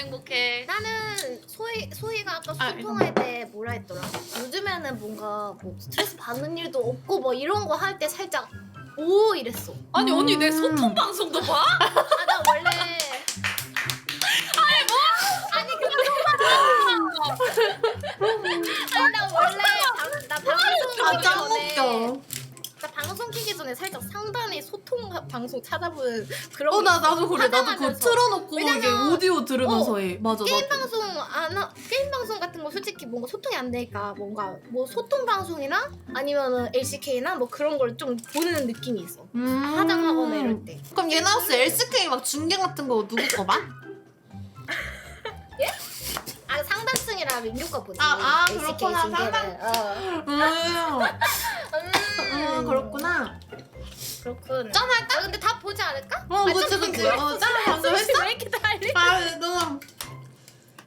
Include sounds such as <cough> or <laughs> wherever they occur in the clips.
행복해. 나는 소희 소희가 아까 아, 소통할 때 뭐라 했더라? 요즘에는 뭔가 뭐 스트레스 받는 일도 없고 뭐 이런 거 할 때 살짝 오 이랬어. 아니 언니 내 음. 소통 방송도 봐? 아 나 원래 아니 뭐? 아니 그 아니 나 원래 방, 나 방송 아 키기 짱 전에 웃겨. 나 방송 키기 전에 살짝 상단에 소통 하- 방송 찾아보는 그런 어게 나. 나도 그래. 나도 그거 화장하면서. 틀어놓고 이게 왜냐면- 오디오 들으면서 어, 해. 맞아. 게임 나도. 방송 안 하, 게임 방송 같은 거 솔직히 뭔가 소통이 안 되니까 뭔가 뭐 소통 방송이나 아니면은 LCK나 뭐 그런 걸 좀 보는 느낌이 있어. 음. 화장하거나 이럴 때. 그럼 예나우스 LCK 막 중계 같은 거 누구 거 봐? <laughs> 아 상단층이라 민규 거 보지. 아, 아, LCK 그렇구나. 중계를. 어. 음. 음, 음 그렇구나. 그렇군. 짠 할까? 아, 근데 다 보지 않을까? 어 아, 그치 좀 그치. 그래. 어짠 방금 했어? 왜 이렇게 달리? 아 너무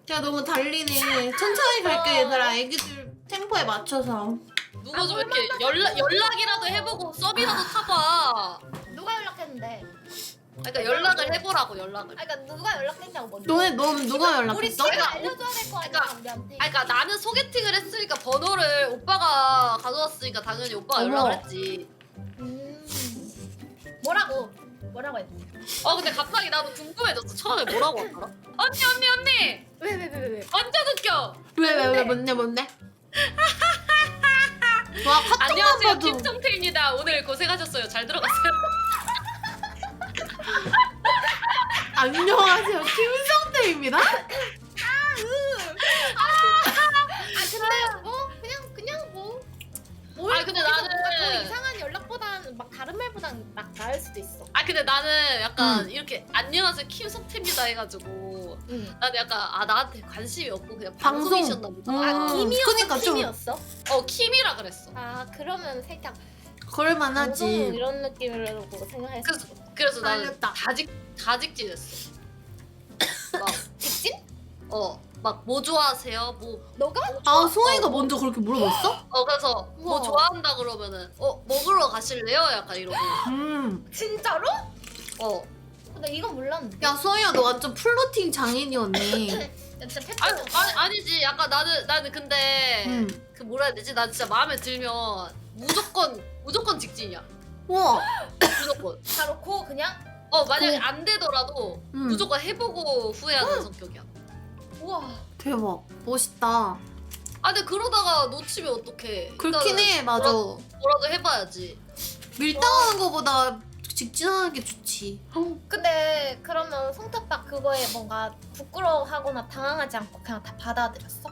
제가 너무 달리네. 천천히 갈게 얘들아. 애기들 템포에 맞춰서. 누가 좀 이렇게 연락 연락이라도 해보고 서비라도 타봐. 누가 연락했는데? 그러니까 연락을 해보라고 연락을. 아, 그러니까 누가 연락했냐고 먼저. 너네 넌 누가 우리 연락했어? 내가- 알려줘야 될 거 아니야 그러니까- 우리한테. 아니 그러니까 나는 소개팅을 했으니까 번호를 오빠가 가져왔으니까 당연히 오빠가 어머. 연락을 했지. 음. 뭐라고? 뭐라고 했지? 어 근데 갑자기 나도 궁금해졌어. 처음에 뭐라고 하더라? 언니 언니 언니 왜 왜 왜 왜 왜? 완전 웃겨. 왜왜 왜 뭔데 뭔데? <laughs> 와 카톡만 안녕하세요 봐도 김성태입니다. 오늘 고생하셨어요. 잘 들어갔어요. 안녕하세요 김성태입니다. 아 근데 뭐 그냥 그냥 뭐. 뭘 아니, 근데 거기서 나는- 뭔가 더 이상한 연락보다는 막 다른 말보다는 막 나을 수도 있어. 아 근데 나는 약간 음. 이렇게 안녕하세요 김성태입니다 해가지고 응. 나는 약간 아 나한테 관심이 없고 그냥 방송. 방송이셨나 보다. 음. 아 김이었어? 그러니까 좀- 김이었어? 어 킴이라 그랬어. 아 그러면 살짝 방송 그럴만하지. 이런 느낌으로 생각했어. 그래서 그래서 나는 알렸다. 다직 다직진했어. 직진? 막어막 뭐 좋아하세요? 뭐 너가? 아 소희가 먼저 그렇게 물어봤어? 어 그래서 뭐 우와. 좋아한다 그러면은 어 먹으러 가실래요? 약간 이러고 음. 진짜로? 어 나 이건 몰랐는데. 야 소희야 너 완전 플로팅 장인이었네. 야, <laughs> 진짜. 아니, 아니 아니지 약간 나는 나는 근데 음. 그 뭐라 해야 되지? 난 진짜 마음에 들면 무조건 무조건 직진이야 우와. 무조건 바로 고 그냥. 어 만약에 그- 안 되더라도 음. 무조건 해보고 후회하는 성격이야 우와. 대박. 멋있다. 아 근데 그러다가 놓치면 어떡해 그렇긴 해 맞아. 뭐라도 해봐야지 밀당하는 거보다 직진하는 게 좋지. 근데 그러면 송태빠 그거에 뭔가 부끄러워하거나 당황하지 않고 그냥 다 받아들였어?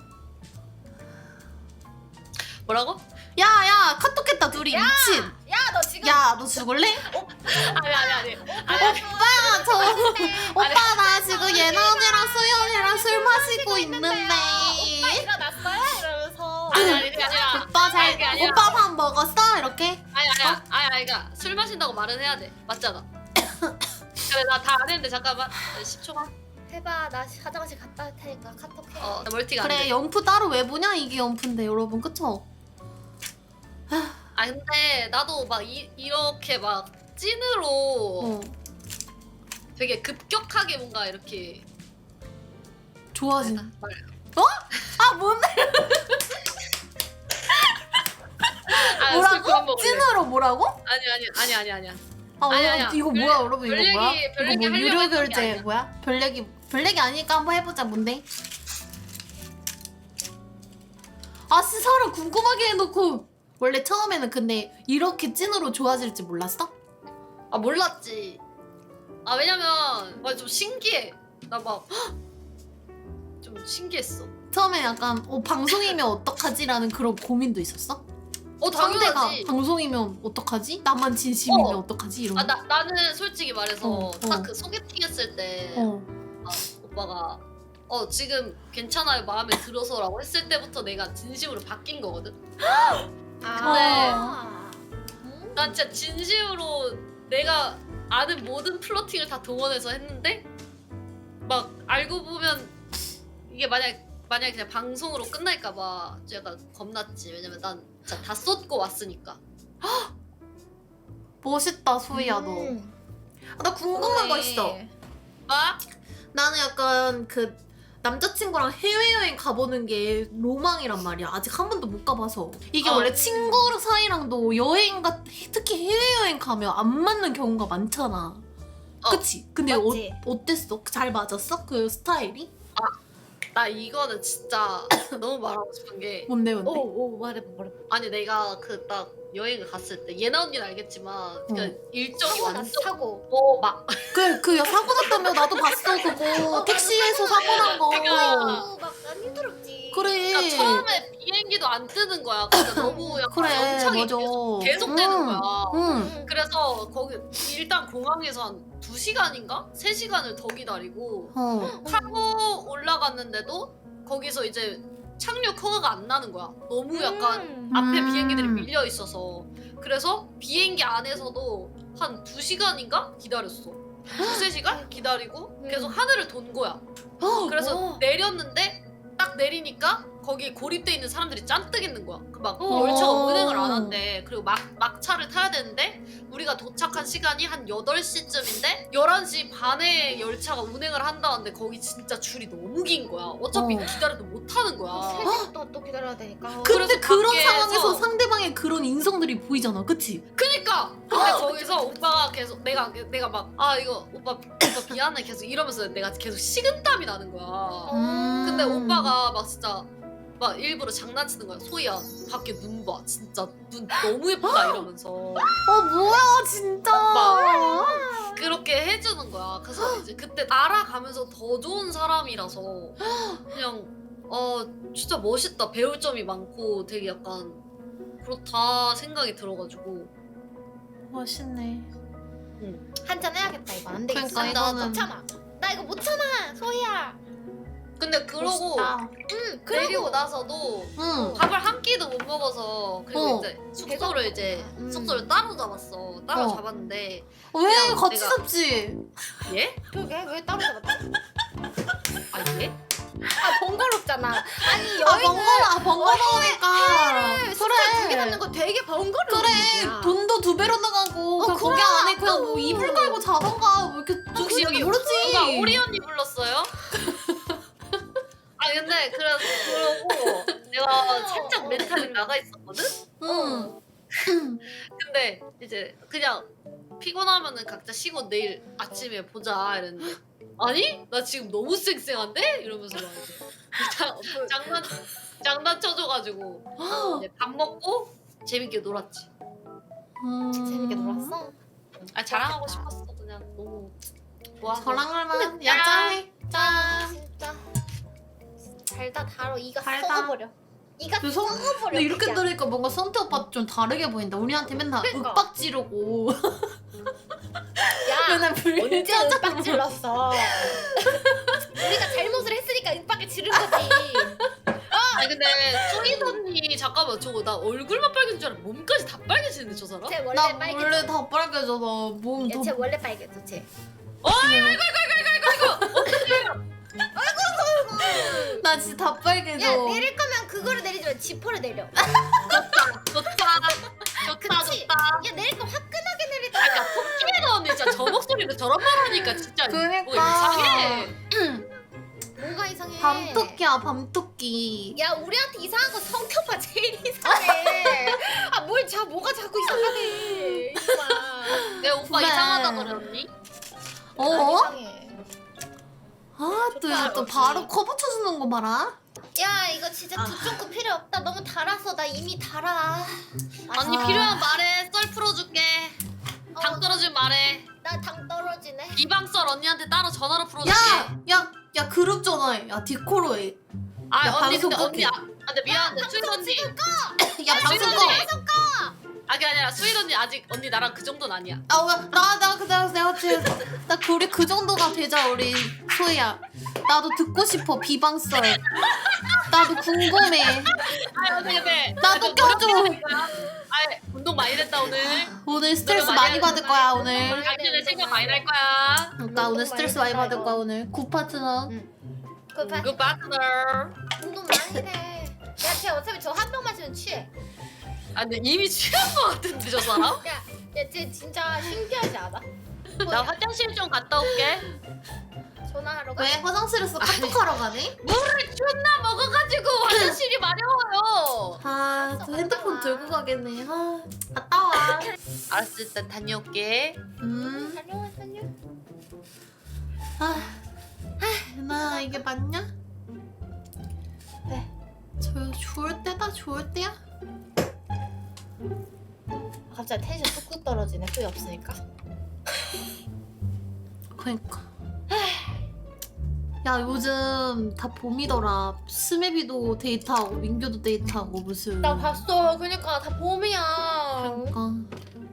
뭐라고? 야 야 카톡했다 둘이 미친. 야 너 죽을래? 아니 아니 아니. 아니 오빠 저 오빠 나 지금 예나 언니랑 언니랑 술 마시고 있는데. 오빠 일어났어요? 이러면서. 아니 아니 그게 아니라 오빠 잘 아니, 아니라- 오빠 밥 먹었어? 이렇게? 아니 아니 아니 아니 그러니까 술 마신다고 말은 해야 돼. 맞잖아. 그래 나다 안 했는데 잠깐만. 10초만 해봐. 나 화장실 갔다 올 테니까 카톡 해. 어나 멀티가 그래 안돼. 연프 따로 왜 보냐? 이게 연프인데 여러분. 그쵸? 아 근데 나도 막 이, 이렇게 막 찐으로 어 되게 급격하게 뭔가 이렇게 좋아진. 말아 뭔데? 아, 술 그만 뭐라고? 먹을래. 찐으로 뭐라고? 아니 아니 아니 아니 아니야 아 아니? 아니야. 이거 별- 뭐야 여러분 이거 별 얘기- 뭐야? 별 이거 얘기 뭐 하려고 유료 했던 게 결제 아니야. 뭐야? 별 얘기 별 얘기 아니니까 한번 해보자 뭔데? 아씨 사람 궁금하게 해놓고 원래 처음에는 근데 이렇게 찐으로 좋아질지 몰랐어? 아 몰랐지 아 왜냐면 막 좀 신기해 나 막 <gasps> 좀 신기했어 처음에 약간 어 방송이면 어떡하지라는 그런 고민도 있었어? 어 상대가 당연하지 방송이면 어떡하지? 나만 진심이면 어. 어. 떡하지 이런 아 거. 나, 나는 솔직히 말해서 어, 딱 어. 그 소개팅 했을 때 어. 오빠가 어 지금 괜찮아요 마음에 들어서라고 했을 때부터 내가 진심으로 바뀐 거거든 <laughs> 아. 음? 난 진짜 진심으로 내가 아는 모든 플러팅을 다 동원해서 했는데 막 알고 보면 이게 만약 만약 그냥 방송으로 끝날까봐 좀 약간 겁났지 왜냐면 난 진짜 다 쏟고 왔으니까 <gasps> 멋있다 소희야 너. 음. 아, 나 궁금한 거 있어. 아? 나는 약간 그 남자친구랑 해외여행 가보는 게 로망이란 말이야. 아직 한 번도 못 가봐서. 이게 어. 원래 친구 사이랑도 여행 같 특히 해외여행 가면 안 맞는 경우가 많잖아. 어. 그치? 근데 어, 맞지? 어땠어? 잘 맞았어? 그 스타일이? 나 이거는 진짜 <coughs> 너무 말하고 싶은 게 뭔데 뭔데? 오오 말해봐 말해봐. 아니 내가 그 딱 여행을 갔을 때 예나 언니는 알겠지만 그 일정이 사고 났어 완전 사고. 어 막 그, 그, 야, 사고 났다며. 나도 봤어, 그거. <laughs> 택시에서 사고 난 거. 아이고 막난 힘들었지. 그래. 그러니까 처음에 비행기도 안 뜨는 거야. 근데 <laughs> 너무 약간 그래, 연착이 맞아. 계속, 계속 되는 응, 거야. 응. 응. 그래서 거기 일단 공항에서 한 2시간인가? 3시간을 더 기다리고 어. 타고 올라갔는데도 거기서 이제 착륙 허가가 안 나는 거야. 너무 약간 음. 앞에 음. 비행기들이 밀려 있어서 그래서 비행기 안에서도 한 2시간인가 기다렸어. 두세 시간 기다리고 계속 음. 하늘을 돈 거야. 그래서 어. 내렸는데 딱 내리니까 거기 고립돼 있는 사람들이 짠뜩 있는 거야. 그막 어. 열차가 운행을 안 한대. 그리고 막 막차를 타야 되는데 우리가 도착한 시간이 한 8시쯤인데 11시 반에 열차가 운행을 한다는데 거기 진짜 줄이 너무 긴 거야. 어차피 어. 기다려도 못 타는 거야. 세 시간 동안 또 기다려야 되니까. 근데 그래서 그런 밖에서- 상황에서 상대방의 그런 인성들이 보이잖아, 그치? 그니까 근데 거기서 오빠가 계속 내가 내가 막 아 이거 오빠 오빠 미안해 계속 이러면서 내가 계속 식은땀이 나는 거야. 음. 근데 오빠가 막 진짜 막 일부러 장난치는 거야. 소희야 밖에 눈 봐. 진짜 눈 너무 예쁘다 이러면서 어, 뭐야, 진짜. 막 그렇게 해주는 거야. 그래서 이제 그때 알아가면서 더 좋은 사람이라서 그냥 어 진짜 멋있다. 배울 점이 많고 되게 약간 그렇다 생각이 들어가지고 멋있네. 한잔 해야겠다 이거 안 되겠어. 그러니까 나 이거는- 못 참아. 나 이거 못 참아 소희야. 근데 그러고 멋있다. 응 내리고 그리고 나서도 응. 밥을 한 끼도 못 먹어서 그리고 어. 이제 숙소를 이제 음. 숙소를 따로 잡았어. 따로 어. 잡았는데 왜? 그냥 같이 내가- 잡지? 예? 그게 왜 따로 잡았지? 아 예? 아 번거롭잖아. 아니 아, 번거로, 아, 번거로우니까. 숙소에 두개 잡는 거 되게 번거로운 그래, 일이야. 돈도 두 배로 나가고, 어, 그냥 거기 그래. 안에 그냥 뭐 이불 깔고 자던가, 뭐 이렇게 혹시 여기 모르지. 누가 오리 언니 불렀어요? <laughs> 아 근데 그래서 그러고 내가 멘탈이 나가 있었거든? 응. <laughs> 근데 이제 그냥 피곤하면은 각자 쉬고 내일 아침에 보자 이랬는데 <gasps> 아니 나 지금 너무 쌩쌩한데 이러면서 막 이제 장, 장난 장난 쳐줘가지고 <gasps> 이제 밥 먹고 재밌게 놀았지. 음. 재밌게 놀았어. 아 자랑하고 싶었어 그냥 너무 좋아서. 저랑할 만. 근데 야, 짠해. 짠. 진짜 달다 달어 이가 달다. 썩어버려. 이가 근데 성- 썩어버려. 근데 이렇게 그냥. 들으니까 뭔가 선태 오빠 좀 다르게 보인다. 우리한테 맨날 그러니까. 윽박 지르고 야 <laughs> 맨날 불 언제 <laughs> 윽박 질렀어? 우리가 잘못을 했으니까 윽박을 지른 거지. 아니 근데 소희 언니 잠깐만 저거 나 얼굴만 빨개진 줄 알아 몸까지 다 빨개지는데 저 사람? 쟤 원래 나 빨개져. 원래 다 빨개져 나 몸. 야, 쟤 원래 빨개져 쟤. 나 진짜 다 빨개져. 야 내릴 거면 그거를 내리지 마. 지퍼를 내려. 좋다 좋다 그치? 좋다. 야 내릴 거 화끈하게 내리자. 아 그러니까 토끼네 언니 진짜 저 목소리로 저런 말 하니까 진짜 뭐 그러니까. 이상해. 뭔가 이상해. 밤토끼야 밤토끼. 야 우리한테 이상한 거 성격파 제일 이상해. 아뭘 자 뭐가 자꾸 이상하네. 이상아. 내 오빠 그래. 이상하다 그랬니? 어? 이상해. 아또 좋다, 또 역시. 바로 커 붙여주는 거 봐라. 야 이거 진짜 아. 두쫑코 필요 없다. 너무 달아서 나 이미 달아. 언니 아. 필요한 말해 썰 풀어줄게. 당 떨어지면 말해. 나당 떨어지네. 이방 썰 언니한테 따로 전화로 풀어줄게. 야, 야, 야 그룹 전화해. 야 디코로 해. 아 야, 언니 방송 근데 언니. 아 아, 근데 미안한데 수인 언니. 야 방송 수인 꺼. 언니. 아 그게 아니라 수인 언니 아직 언니 나랑 그 정도는 아니야. 아나나 그냥 내가 지금 나그 우리 그 정도가 되자 우리 소희야. 나도 듣고 싶어 비방썰. 나도 궁금해. 아 언니 근데 나도 아, 껴줘. 아 운동 많이 됐다 오늘. 오늘 스트레스 많이 많이 받을 거야 오늘 오늘. 당신의 생각 많이 날 거야. 그러니까 오늘 스트레스 많이 받을 거야 오늘. 구 파트너. 그 봐. 그 파트너. 운동 많이 해. 야, 쟤 어차피 저 한 병 마시면 취해. 아 근데 이미 취한 거 같은데 저 사람? 야, 야, 쟤 진짜 신기하지 않아? <laughs> 나 화장실 좀 갔다 올게. 전화하러 가. 왜 화장실에서 카톡하러 가네? 물을 존나 먹어가지고 화장실이 마려워요. 아, 저 핸드폰 들고 가겠네. 아, 갔다 와. <laughs> 알았어 일단 다녀올게. 음, 다녀와 다녀. 아, 나 이게 맞냐? 네, 저 좋을 때다, 좋을 때야. 갑자기 텐션 뚝뚝 떨어지네. 후회 없으니까. 그러니까. 야, 요즘 다 봄이더라. 스매비도 데이트하고 민규도 데이트하고 무슨. 나 봤어. 그러니까 다 봄이야. 그러니까.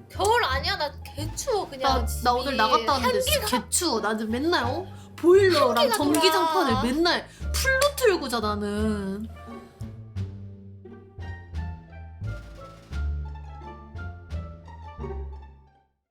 겨울 아니야. 나 개추워 그냥. 나, 집이. 나 오늘 나갔다 왔는데 향기가 개추워. 나는 맨날 어? 보일러랑. 전기장판을 맨날 풀로 틀고 자 나는.